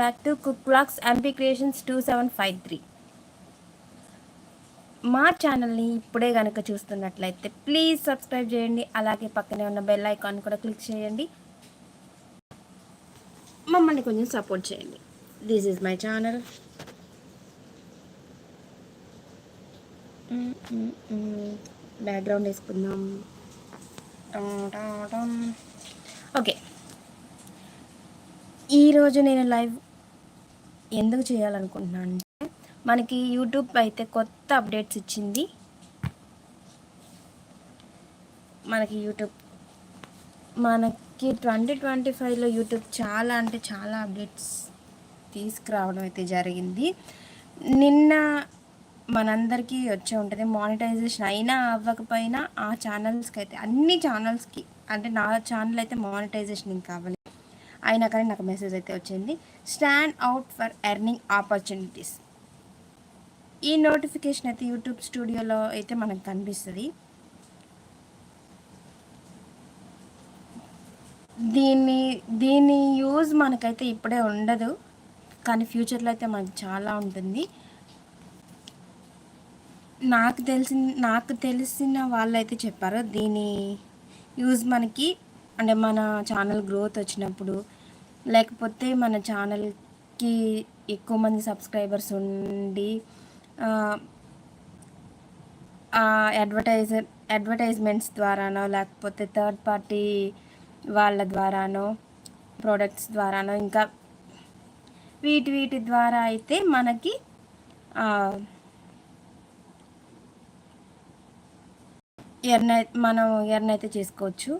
Back to cook blogs MP creations two seven five three మా ఛానల్ని ఇప్పుడే కనుక చూస్తున్నట్లయితే ప్లీజ్ సబ్స్క్రైబ్ చేయండి. అలాగే పక్కనే ఉన్న బెల్ ఐకాన్ కూడా క్లిక్ చేయండి. మమ్మల్ని కొంచెం సపోర్ట్ చేయండి. This is my channel background వేసుకుందాం. ఓకే ఈరోజు నేను లైవ్ ఎందుకు చేయాలనుకుంటున్నాను అంటే మనకి యూట్యూబ్ అయితే కొత్త అప్డేట్స్ ఇచ్చింది. మనకి యూట్యూబ్ మనకి ట్వంటీ ట్వంటీ ఫైవ్లో యూట్యూబ్ చాలా అంటే చాలా అప్డేట్స్ తీసుకురావడం అయితే జరిగింది. నిన్న మనందరికీ వచ్చే ఉంటుంది మానిటైజేషన్ అయినా అవ్వకపోయినా ఆ ఛానల్స్కి అయితే అన్ని ఛానల్స్కి అంటే నా ఛానల్ అయితే మానిటైజేషన్ ఇంకా అవ్వలేదు. అయినా కానీ నాకు మెసేజ్ అయితే వచ్చింది stand out for earning opportunities ఈ నోటిఫికేషన్ అయితే యూట్యూబ్ స్టూడియోలో అయితే మనకు కనిపిస్తుంది. దీన్ని దీని యూజ్ మనకైతే ఇప్పుడే ఉండదు కానీ ఫ్యూచర్లో అయితే మనకు చాలా ఉంటుంది. నాకు తెలిసిన నాకు తెలిసిన వాళ్ళు అయితే చెప్పారు దీని యూజ్ మనకి అంటే మన ఛానల్ గ్రోత్ వచ్చినప్పుడు లేకపోతే మన ఛానల్కి ఎక్కువ మంది సబ్స్క్రైబర్స్ ఉండి అడ్వర్టైజర్ అడ్వర్టైజ్మెంట్స్ ద్వారానో లేకపోతే థర్డ్ పార్టీ వాళ్ళ ద్వారానో ప్రోడక్ట్స్ ద్వారానో ఇంకా వీటి వీటి ద్వారా అయితే మనకి ఎర్న మనం ఎర్న్ అయితే చేసుకోవచ్చు.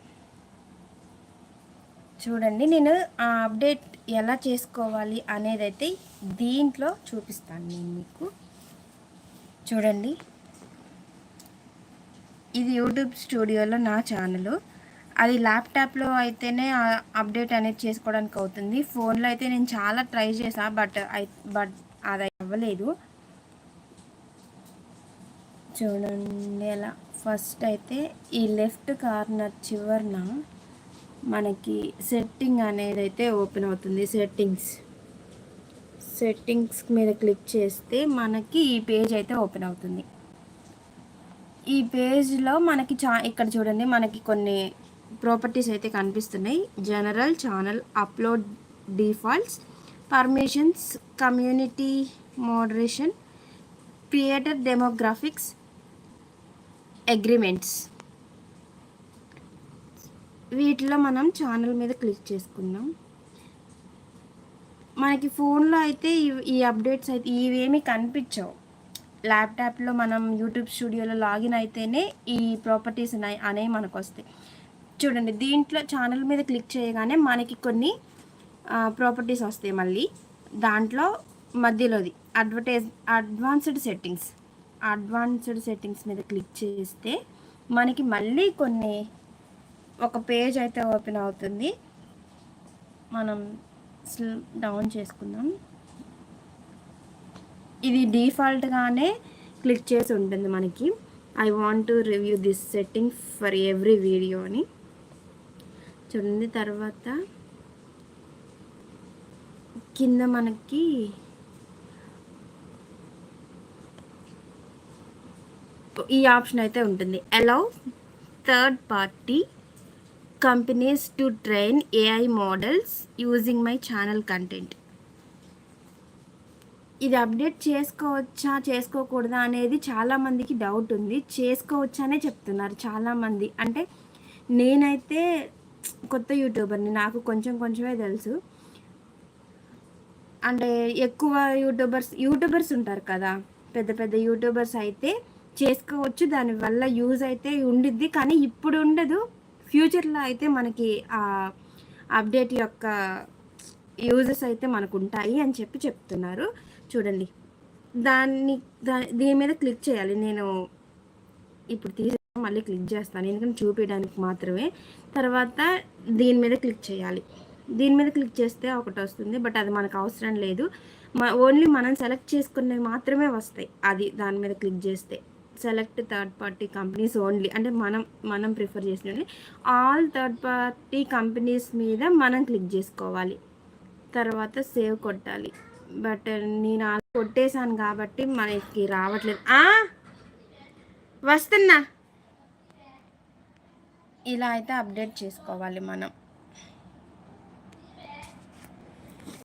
చూడండి. నేను ఆ అప్డేట్ ఎలా చేసుకోవాలి అనేది అయితే దీంట్లో చూపిస్తాను నేను మీకు. చూడండి. ఇది యూట్యూబ్ స్టూడియోలో నా ఛానల్. అది ల్యాప్టాప్లో అయితేనే అప్డేట్ అనేది చేసుకోవడానికి అవుతుంది. ఫోన్లో అయితే నేను చాలా ట్రై చేసా బట్ బట్ అది అవ్వలేదు. చూడండి ఎలా. ఫస్ట్ అయితే ఈ లెఫ్ట్ కార్నర్ చివరిన మనకి సెట్టింగ్ అనేది అయితే ఓపెన్ అవుతుంది సెట్టింగ్స్ సెట్టింగ్స్ మీద క్లిక్ చేస్తే మనకి ఈ పేజ్ అయితే ఓపెన్ అవుతుంది. ఈ పేజ్లో మనకి చా ఇక్కడ చూడండి మనకి కొన్ని ప్రాపర్టీస్ అయితే కనిపిస్తున్నాయి. General channel upload defaults permissions community moderation creator demographics agreements వీటిలో మనం ఛానల్ మీద క్లిక్ చేసుకుందాం. మనకి ఫోన్లో అయితే ఈ అప్డేట్స్ అయితే ఇవేమీ కనిపించవు. ల్యాప్టాప్లో మనం యూట్యూబ్ స్టూడియోలో లాగిన్ అయితేనే ఈ ప్రాపర్టీస్ అనేవి మనకు వస్తాయి. చూడండి దీంట్లో ఛానల్ మీద క్లిక్ చేయగానే మనకి కొన్ని ప్రాపర్టీస్ వస్తాయి మళ్ళీ. దాంట్లో మధ్యలోది advertise advanced settings advanced settings మీద క్లిక్ చేస్తే మనకి మళ్ళీ కొన్ని ఒక పేజ్ అయితే ఓపెన్ అవుతుంది. మనం డౌన్ చేసుకుందాం. ఇది డిఫాల్ట్గానే క్లిక్ చేసి ఉంటుంది మనకి. I want to review this setting for every video అని చూడండి తర్వాత కింద మనకి ఈ ఆప్షన్ అయితే ఉంటుంది. Allow third party companies to train AI models using my channel content ఇది అప్డేట్ చేసుకోవచ్చా చేసుకోకూడదా అనేది చాలామందికి డౌట్ ఉంది. చేసుకోవచ్చానే చెప్తున్నారు చాలామంది అంటే నేనైతే కొత్త యూట్యూబర్ని నాకు కొంచెం కొంచెమే తెలుసు. అంటే ఎక్కువ యూట్యూబర్స్ యూట్యూబర్స్ ఉంటారు కదా. పెద్ద పెద్ద యూట్యూబర్స్ అయితే చేసుకోవచ్చు. దానివల్ల యూజ్ అయితే ఉండిద్ది. కానీ ఇప్పుడు ఉండదు. ఫ్యూచర్లో అయితే మనకి ఆ అప్డేట్ యొక్క యూజెస్ అయితే మనకు ఉంటాయి అని చెప్పి చెప్తున్నారు. చూడండి. దాన్ని దా దీని మీద క్లిక్ చేయాలి. నేను ఇప్పుడు తీసి మళ్ళీ క్లిక్ చేస్తాను. ఎందుకంటే చూపించడానికి మాత్రమే. తర్వాత దీని మీద క్లిక్ చేయాలి. దీని మీద క్లిక్ చేస్తే ఒకటి వస్తుంది. బట్ అది మనకు అవసరం లేదు. ఓన్లీ మనం సెలెక్ట్ చేసుకున్నవి మాత్రమే వస్తాయి. అది దాని మీద క్లిక్ చేస్తే. Select third party companies only అంటే మనం మనం ప్రిఫర్ చేసిన ఆల్ థర్డ్ పార్టీ కంపెనీస్ మీద మనం క్లిక్ చేసుకోవాలి. తర్వాత సేవ్ కొట్టాలి. బట్ నేను కొట్టేశాను కాబట్టి మనకి రావట్లేదు. వస్తున్నా. ఇలా అయితే అప్డేట్ చేసుకోవాలి మనం.